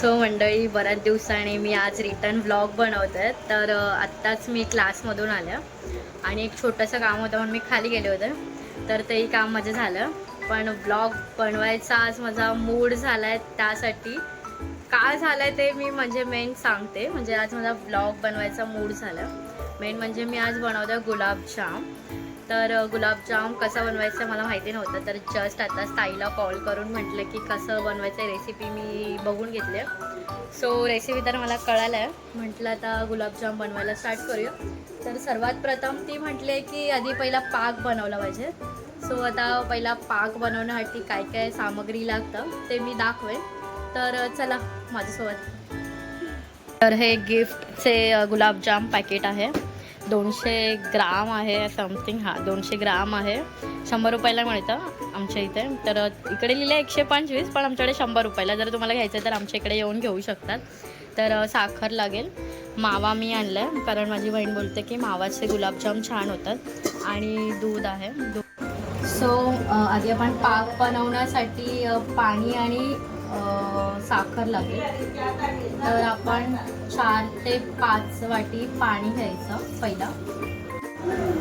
So मंडळी बऱ्याच दिवसाने मी आज रिटर्न व्लॉग बनवत आहे तर आत्ताच मी क्लासमधून आल्या आणि एक छोटंसं काम होतं म्हणून मी खाली गेले होते. तर तेही काम माझं झालं. पण व्लॉग बनवायचा आज माझा मूड झाला आहे त्यासाठी. काय झालं आहे ते मी म्हणजे मेन सांगते. म्हणजे आज माझा व्लॉग बनवायचा मूड झाला. मेन म्हणजे मी आज बनवते गुलाबजाम. तर गुलाबजाम कसं बनवायचं मला माहिती नव्हतं. तर जस्ट आता ताईला कॉल करून म्हटलं की कसं बनवायचं रेसिपी मी बघून घेतली. सो रेसिपी तर मला कळालं. आहे म्हटलं आता गुलाबजाम बनवायला स्टार्ट करूया. तर सर्वात प्रथम ती म्हटले की आधी पहिला पाक बनवला पाहिजे. सो आता पहिला पाक बनवण्यासाठी काय काय सामग्री लागतं ते मी दाखवेन. तर चला माझ्यासोबत. तर हे गिफ्टचे गुलाबजाम पॅकेट आहे. दोनशे ग्राम आहे समथिंग हा दोनशे ग्राम आहे. शंभर रुपयाला मिळतं आमच्या इथे. तर इकडे लिहिलं आहे एकशे पंचवीस पण आमच्याकडे शंभर रुपयाला. जर तुम्हाला घ्यायचं आहे तर आमच्या इकडे येऊन घेऊ शकतात. तर साखर लागेल. मावा मी आणलं आहे कारण माझी बहीण बोलते की मावाचे गुलाबजाम छान होतात. आणि दूध आहे. दूध सो आधी आपण पाक बनवण्यासाठी पाणी आणि साखर लागेल तर आपण चार ते पाच वाटी पाणी घ्यायचं पहिला.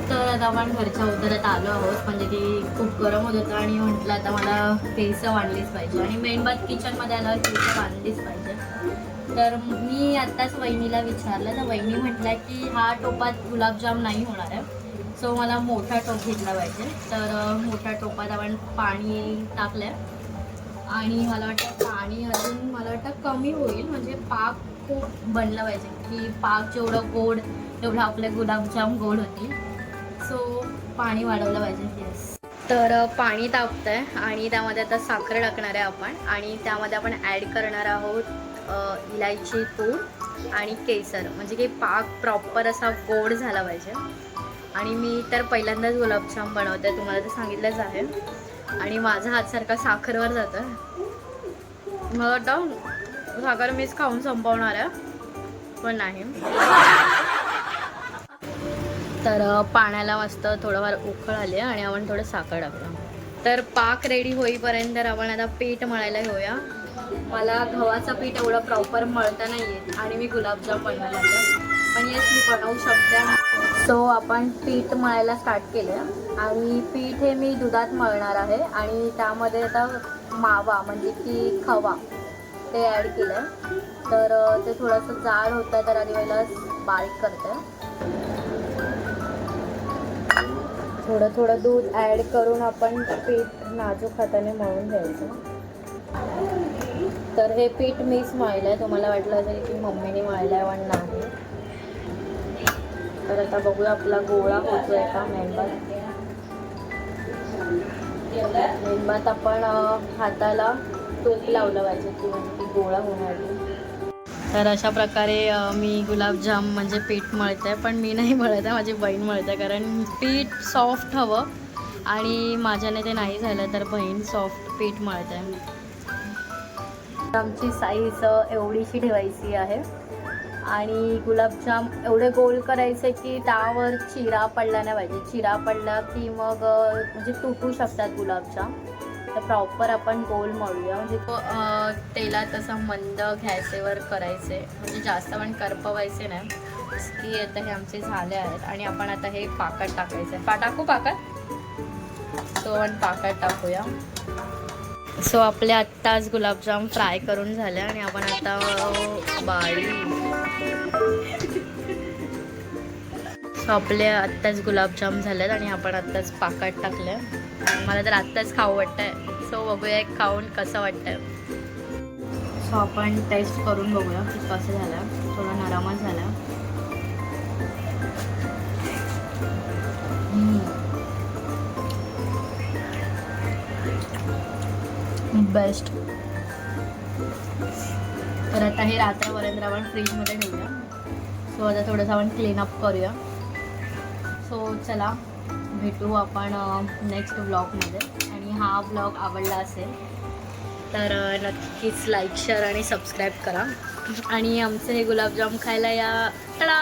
तर आता आपण घरच्या उदरात आलो आहोत. म्हणजे ती खूप गरम होत होतं आणि म्हटलं आता मला केस वाढलीच पाहिजे. आणि मेन बात किचनमध्ये आल्यावर केस वाढलीच पाहिजे. तर मी आत्ताच वहिनीला विचारलं. तर वहिनी म्हटलं की हा टोपात गुलाबजाम नाही होणार आहे. सो मला मोठा टोप घेतला पाहिजे. तर मोठ्या टोपात आपण पाणी टाकलं आणि मला वाटतं पाणी अजून मला वाटतं कमी होईल. म्हणजे पाक खूप बनला पाहिजे. की पाक जेवढं गोड तेवढं आपले गुलाबजाम गोड होतील. सो पाणी वाढवलं पाहिजे. येस तर पाणी तापतं आहे आणि त्यामध्ये आता साखर टाकणार आहे आपण. आणि त्यामध्ये आपण ॲड करणार आहोत इलायची पूड आणि केसर. म्हणजे की पाक प्रॉपर असा गोड झाला पाहिजे. आणि मी तर पहिल्यांदाच गुलाबजाम बनवते तुम्हाला तर सांगितलंच आहे. आणि माझा हात सारखा साखरवर जातं मला वाटतं साखर मीच खाऊन संपवणार आहे. पण नाही. तर पाण्याला मस्त थोडंफार उखळ आली आणि आपण थोडं साखर टाकलं तर पाक रेडी होईपर्यंत आपण आता पीठ मळायला घेऊया. मला गव्हाचं पीठ एवढं प्रॉपर मळता नाही येत आणि मी गुलाबजाम बनवायला लागले पण येस मी बनवू शकते. सो आपण पीठ मळायला स्टार्ट केलं आणि पीठ हे मी दुधात मळणार आहे. आणि त्यामध्ये आता मावा म्हणजे की खवा ते ॲड केलं आहे तर ते थोडंसं जाड होतं तर आधी वेळेला बारीक करते. थोडं थोडं दूध ॲड करून आपण पीठ नाजूक हाताने मळून घ्यायचं. तर हे पीठ मीच मळलं आहे तुम्हाला वाटलं असेल की मम्मीने मळलं आहे पण नाही. तर आता बघूया आपला गोळा होतोय का मेंबात मेंबात आपण हाताला तूप लावलं पाहिजे की म्हणजे ती गोळा होणार तर अशा प्रकारे मी गुलाबजाम म्हणजे पीठ मळते पण मी नाही मळत आहे माझी बहीण मळते कारण पीठ सॉफ्ट हवं आणि माझ्याने ते नाही झालं तर बहीण सॉफ्ट पीठ मळते. आमची साईज एवढीशी ठेवायची आहे. आणि गुलाबजाम एवढे गोल करायचे की त्यावर चिरा पडला नाही पाहिजे. चिरा पडला की मग म्हणजे तुटू शकतात गुलाबजाम. तर प्रॉपर आपण गोल मळूया. म्हणजे तो, तेलात असं मंद घ्यायचेवर करायचे. म्हणजे जास्त पण करपवायचे नाही. की आता हे आमचे झाले आहेत. आणि आपण आता हे पाकट टाकायचं आहे टाकू पाकात? तो आपण पाकात टाकूया. सो आपले आत्ताच गुलाबजाम फ्राय करून झाले आणि आपण आता बाळी सो आपले आत्ताच गुलाबजाम झालेत आणि आपण आत्ताच पाकात टाकले. मला तर आत्ताच खाऊ वाटतंय. सो बघूया एक खाऊन कसं वाटतंय. सो आपण टेस्ट करून बघूया की कसं झालं. थोडं नरमच झालं. बेस्ट. तर आता हे रात्रपर्यंत आपण फ्रीजमध्ये ठेवूया. सो आता थोडंसं आपण क्लीन अप करूया. सो चला भेटू आपण नेक्स्ट ब्लॉगमध्ये आणि हा ब्लॉग आवडला असेल तर नक्कीच लाईक शेअर आणि सबस्क्राईब करा. आणि आमचे हे गुलाबजाम खायला या. टडा